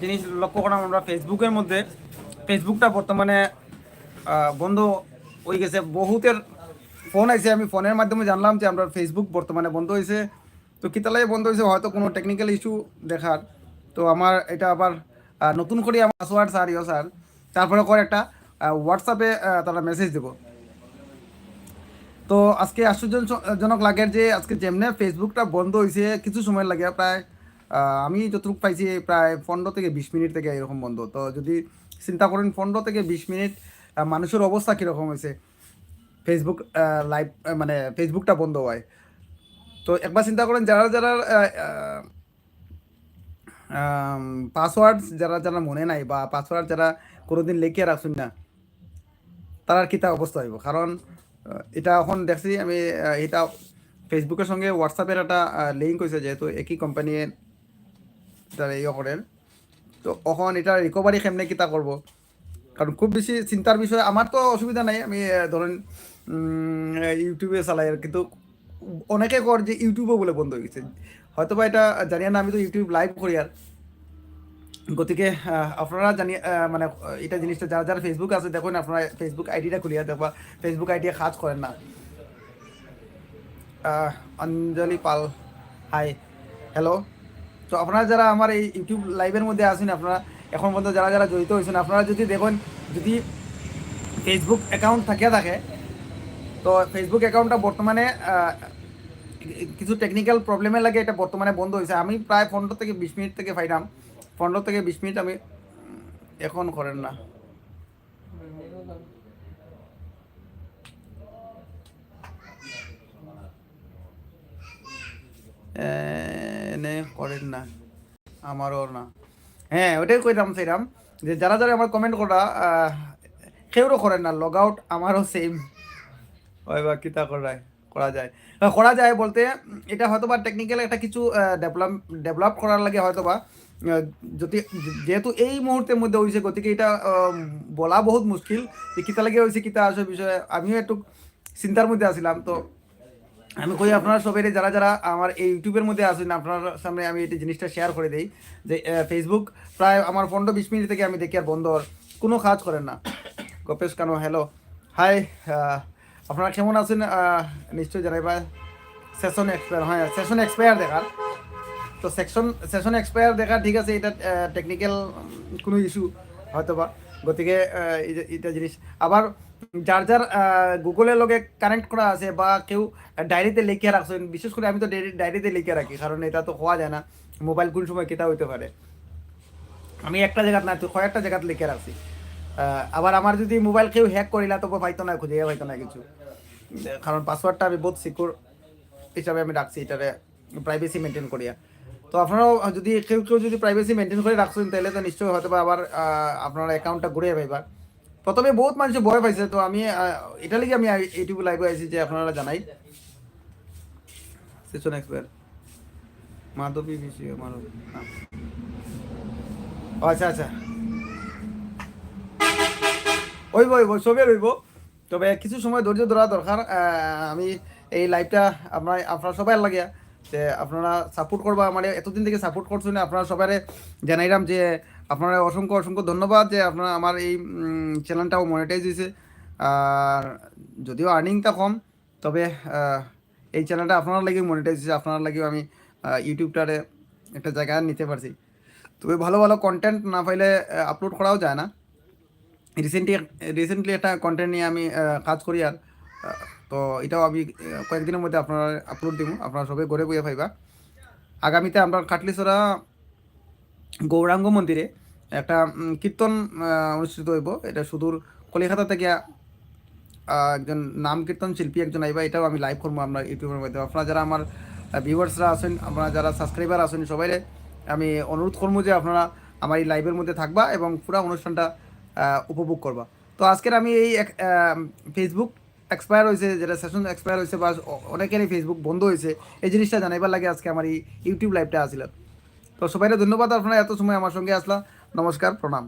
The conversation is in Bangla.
জিনিস লক্ষ্য করলাম আমরা ফেসবুকের মধ্যে। ফেসবুকটা বর্তমানে বন্ধ হয়ে গেছে। বহুতের ফোন আইছে, আমি ফোনের মাধ্যমে জানলাম যে আমরা ফেসবুক বর্তমানে বন্ধ হয়েছে। তো কিতালাই বন্ধ হয়েছে, হয়তো কোনো টেকনিক্যাল ইস্যু দেখার। তো আমার এটা আবার নতুন করে আমার পাসওয়ার্ড স্যার ইয় স্যার তারপরে করে একটা হোয়াটসঅ্যাপে তারা মেসেজ দেবো। তো আজকে আশ্চর্যজনক লাগে যে, আজকে যেমনে ফেসবুকটা বন্ধ হয়েছে, কিছু সময় লাগে প্রায় আমি যতটুকু পাইছি প্রায় পনেরো থেকে বিশ মিনিট থেকে এরকম বন্ধ। তো যদি চিন্তা করেন পনেরো থেকে বিশ মিনিট মানুষের অবস্থা কীরকম হয়েছে? ফেসবুক লাইভ মানে ফেসবুকটা বন্ধ হয়। তো একবার চিন্তা করেন যারা যারা পাসওয়ার্ড যারা যারা মনে নাই বা পাসওয়ার্ড যারা কোনোদিন লিখে রাখছেন না, তার কিতা অবস্থা হইব? কারণ এটা এখন দেখছি আমি এটা ফেসবুকের সঙ্গে হোয়াটসঅ্যাপের একটা লিঙ্ক হয়েছে যেহেতু একই কোম্পানির এটা ইয়ে করেন তো এখন এটা রিকভারি কেমনে কিতা করব? কারণ খুব বেশি চিন্তার বিষয়, আমার তো অসুবিধা নাই। আমি ধরেন ইউটিউবে চালাই কিন্তু অনেকে কর যে ইউটিউবও বলে বন্ধ হয়ে গেছে। হয়তো বা এটা জানি না, আমি তো ইউটিউব লাইভ করি আর। গতিকে আপনারা জানি মানে এটা জিনিসটা যারা যারা ফেসবুক আছে, দেখুন, আপনারা ফেসবুক আইডিটা খুলিয়া, দেখবা ফেসবুক আইডি কাজ করেন না। অঞ্জলি পাল হাই হ্যালো তো আপনারা যারা আমার এই ইউটিউব লাইভের মধ্যে আছেন আপনারা এখন পর্যন্ত যারা যারা জড়িত হয়েছেন আপনারা যদি দেখুন যদি ফেসবুক অ্যাকাউন্ট থাকে থাকে তো ফেসবুক অ্যাকাউন্টটা বর্তমানে কিছু টেকনিক্যাল প্রবলেমের লাগে এটা বর্তমানে বন্ধ হয়েছে। আমি প্রায় পনেরো থেকে বিশ মিনিট থেকে পাইলাম পনেরো থেকে বিশ মিনিট আমি এখন করেন না। এ, এনে করেন না, আমারও না। হ্যাঁ ওটাই কইতাম সেইরাম যে যারা যারা আমার কমেন্ট করা কেউরও করেন না লগ আউট আমারও সেম হয় বা কিতা করায়, করা যায়। করা যায় বলতে, এটা হয়তো বা টেকনিক্যাল একটা কিছু ডেভেলপ ডেভেলপ করার লাগে হয়তো বা যদি, যেহেতু এই মুহূর্তের মধ্যে হয়েছে গতিকে এটা বলা বহুত মুশকিল। যে কিতা লাগে হয়েছে কিতা আসে বিষয়ে আমিও একটু চিন্তার মধ্যে আছিলাম, তো আমি কই আপনারা সবাই যারা যারা আমার এই ইউটিউবের মধ্যে আছেন, আপনার সামনে আমি এই জিনিসটা শেয়ার করে দিই যে ফেসবুক প্রায় আমার পনেরো বিশ মিনিট থেকে আমি দেখি আর বন্ধ কোনো কাজ করেন না। গপেশ কানো হ্যালো হাই আপনারা কেমন আছেন? নিশ্চয়ই জানাইবা সেশন এক্সপায়ার হ্যাঁ সেশন এক্সপায়ার দেখার। তো সেকশন সেশন এক্সপায়ার দেখা ঠিক আছে, এটা টেকনিক্যাল কোনো ইস্যু হয়তো বা গতিকে এটা জিনিস। আবার যার যার গুগলের লগে কানেক্ট করা আছে বা কেউ ডায়েরিতে লিখে রাখছেন বিশেষ করে আমি তো ডায়েরিতে লিখে রাখি, কারণ এটা তো হওয়া যায় না মোবাইল কোন সময় কেটা হইতে পারে। আমি একটা জায়গাত না কয়েকটা জায়গাত লিখে রাখছি। আবার আমার যদি মোবাইল কেউ হ্যাক করিলা, তবে পাইতো না, খুঁজে পাইতো না কিছু। কারণ পাসওয়ার্ডটা আমি বহুত সিকিউর হিসাবে আমি রাখছি, এটারে প্রাইভেসি মেনটেন করিয়া। তো আপনারাও যদি, কেউ কেউ যদি প্রাইভেসি মেনটেন করে রাখছেন, তাহলে তো নিশ্চয়ই হয়তো আবার আপনার অ্যাকাউন্টটা ঘুরিয়ে পাইবার প্রথমে বহুত মানুষ ভয় পাইছে, তো আমি এটা লিগে আমি ইউটিউব লাইভে আইছি যে আপনারা জানাই। সেশন এক্সপায়ার মাধবী বিষয় আমার আচ্ছা আচ্ছা। ওইব ওইব সবে রইব তবে কিছু সময় ধৈর্য ধরা দরকার আমি এই লাইভটা আপনার আপনার সবাই লাগিয়া, যে আপনারা সাপোর্ট করবা মানে এতদিন থেকে সাপোর্ট করছেন আপনারা সবাই জানাইলাম যে আপনারা অসংখ্য অসংখ্য ধন্যবাদ যে আপনারা আমার এই চ্যানেলটাও মনিটাইজ হয়েছে আর যদিও আর্নিংটা কম, তবে এই চ্যানেলটা আপনার লাগে মনিটাইজ হয়েছে আপনার লাগেও আমি ইউটিউবটারে একটা জায়গায় নিতে পারছি। তবে ভালো ভালো কন্টেন্ট না পাইলে আপলোড করাও যায় না। রিসেন্টলি রিসেন্টলি একটা কন্টেন্ট নিয়ে আমি কাজ করি আর তো এটাও আমি কয়েকদিনের মধ্যে আপনারা আপলোড দিব, আপনারা সবাই ঘরে বইয়ে পাইবা। আগামীতে আমরা কাটলিছড়া গৌরাঙ্গ মন্দিরে একটা কীর্তন অনুষ্ঠিত হইব। এটা সুদূর কলিকাতা থেকে একজন নাম কীর্তন শিল্পী একজন আইবা, এটাও আমি লাইভ করব আপনার ইউটিউবের মধ্যে আপনারা যারা আমার ভিউয়ার্সরা আছেন, আপনারা যারা সাবস্ক্রাইবার আছেন সবাই আমি অনুরোধ করব যে আপনারা আমার এই লাইভের মধ্যে থাকবা এবং পুরো অনুষ্ঠানটা উপভোগ করবা। তো আজকের আমি এই ফেসবুক এক্সপায়ার হয়েছে যেটা সেশন এক্সপায়ার হয়েছে বা অনেকেরই ফেসবুক বন্ধ হয়েছে এই জিনিসটা জানাইবার লাগে আজকে আমার এই ইউটিউব লাইভটা আসিল। তো সবাই ধন্যবাদ আপনারা এত সময় আমার সঙ্গে আসলা। নমস্কার প্রণাম।